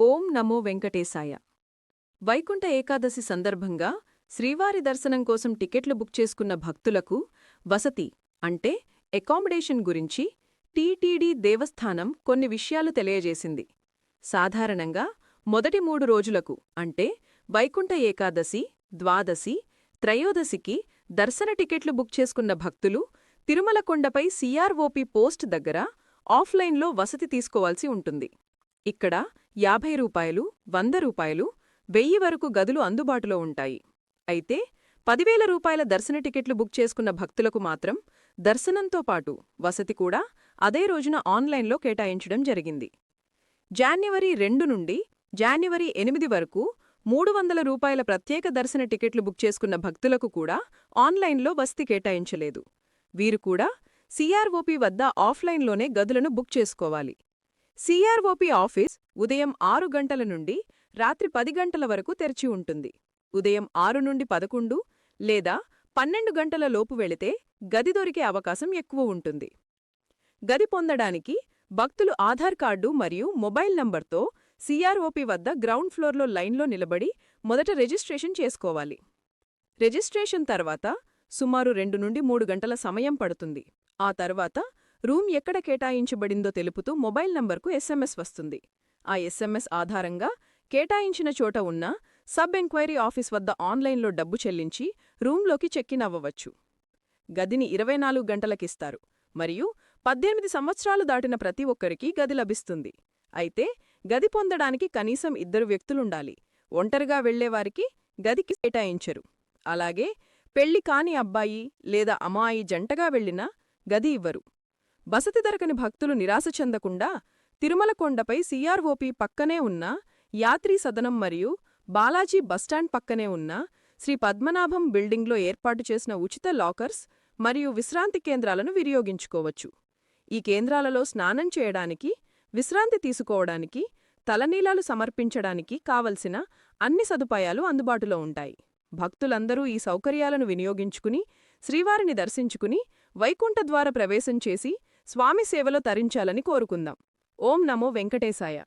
ఓం నమో వెంకటేశాయ. వైకుంఠ ఏకాదశి సందర్భంగా శ్రీవారి దర్శనం కోసం టికెట్లు బుక్ చేసుకున్న భక్తులకు వసతి అంటే అకామిడేషన్ గురించి టీటీడీ దేవస్థానం కొన్ని విషయాలు తెలియజేసింది. సాధారణంగా మొదటి మూడు రోజులకు అంటే వైకుంఠ ఏకాదశి ద్వాదశి త్రయోదశికి దర్శన టికెట్లు బుక్ చేసుకున్న భక్తులు తిరుమలకొండపై సిఆర్ఓపి పోస్ట్ దగ్గర ఆఫ్లైన్లో వసతి తీసుకోవాల్సి ఉంటుంది. ఇక్కడ యాభై రూపాయలు వంద రూపాయలు వెయ్యి వరకు గదులు అందుబాటులో ఉంటాయి. అయితే పదివేల రూపాయల దర్శన టికెట్లు బుక్ చేసుకున్న భక్తులకు మాత్రం దర్శనంతో పాటు వసతి కూడా అదే రోజున ఆన్లైన్లో కేటాయించడం జరిగింది. జాన్యువరి రెండు నుండి జాన్యువరి ఎనిమిది వరకు మూడు వందల రూపాయల ప్రత్యేక దర్శన టికెట్లు బుక్ చేసుకున్న భక్తులకు కూడా ఆన్లైన్లో వసతి కేటాయించలేదు. వీరు కూడా సిఆర్ఓపి వద్ద ఆఫ్లైన్లోనే గదులను బుక్ చేసుకోవాలి. సిఆర్ఓపి ఆఫీస్ ఉదయం ఆరు గంటల నుండి రాత్రి పది గంటల వరకు తెరిచి ఉంటుంది. ఉదయం ఆరు నుండి పదకొండు లేదా పన్నెండు గంటల లోపు వెళితే గది దొరికే అవకాశం ఎక్కువ ఉంటుంది. గది పొందడానికి భక్తులు ఆధార్ కార్డు మరియు మొబైల్ నంబర్తో సిఆర్ఓపి వద్ద గ్రౌండ్ ఫ్లోర్లో లైన్లో నిలబడి మొదట రిజిస్ట్రేషన్ చేసుకోవాలి. రిజిస్ట్రేషన్ తర్వాత సుమారు రెండు నుండి మూడు గంటల సమయం పడుతుంది. ఆ తర్వాత రూమ్ ఎక్కడ కేటాయించబడిందో తెలుపుతూ మొబైల్ నంబర్కు ఎస్ఎంఎస్ వస్తుంది. ఆ ఎస్ఎంఎస్ ఆధారంగా కేటాయించిన చోట ఉన్న సబ్ ఎంక్వైరీ ఆఫీస్ వద్ద ఆన్లైన్లో డబ్బు చెల్లించి రూంలోకి చెక్కిన్ అవ్వవచ్చు. గదిని ఇరవై నాలుగు గంటలకిస్తారు. మరియు పద్దెనిమిది సంవత్సరాలు దాటిన ప్రతి ఒక్కరికి గది లభిస్తుంది. అయితే గది పొందడానికి కనీసం ఇద్దరు వ్యక్తులుండాలి. ఒంటరిగా వెళ్ళేవారికి గదికి కేటాయించరు. అలాగే పెళ్ళి కాని అబ్బాయి లేదా అమ్మాయి జంటగా వెళ్ళినా గది ఇవ్వరు. బసతి దొరకని భక్తులు నిరాశ చెందకుండా తిరుమలకొండపై సిఆర్ఓపి పక్కనే ఉన్న యాత్రీ సదనం మరియు బాలాజీ బస్టాండ్ పక్కనే ఉన్న శ్రీ పద్మనాభం బిల్డింగ్లో ఏర్పాటు చేసిన ఉచిత లాకర్స్ మరియు విశ్రాంతి కేంద్రాలను వినియోగించుకోవచ్చు. ఈ కేంద్రాలలో స్నానం చేయడానికి విశ్రాంతి తీసుకోవడానికి తలనీలాలు సమర్పించడానికి కావలసిన అన్ని సదుపాయాలు అందుబాటులో ఉంటాయి. భక్తులందరూ ఈ సౌకర్యాలను వినియోగించుకుని శ్రీవారిని దర్శించుకుని వైకుంఠద్వార ప్రవేశం చేసి స్వామి సేవలో తరించాలని కోరుకుందాం. ఓం నమో వెంకటేశాయ.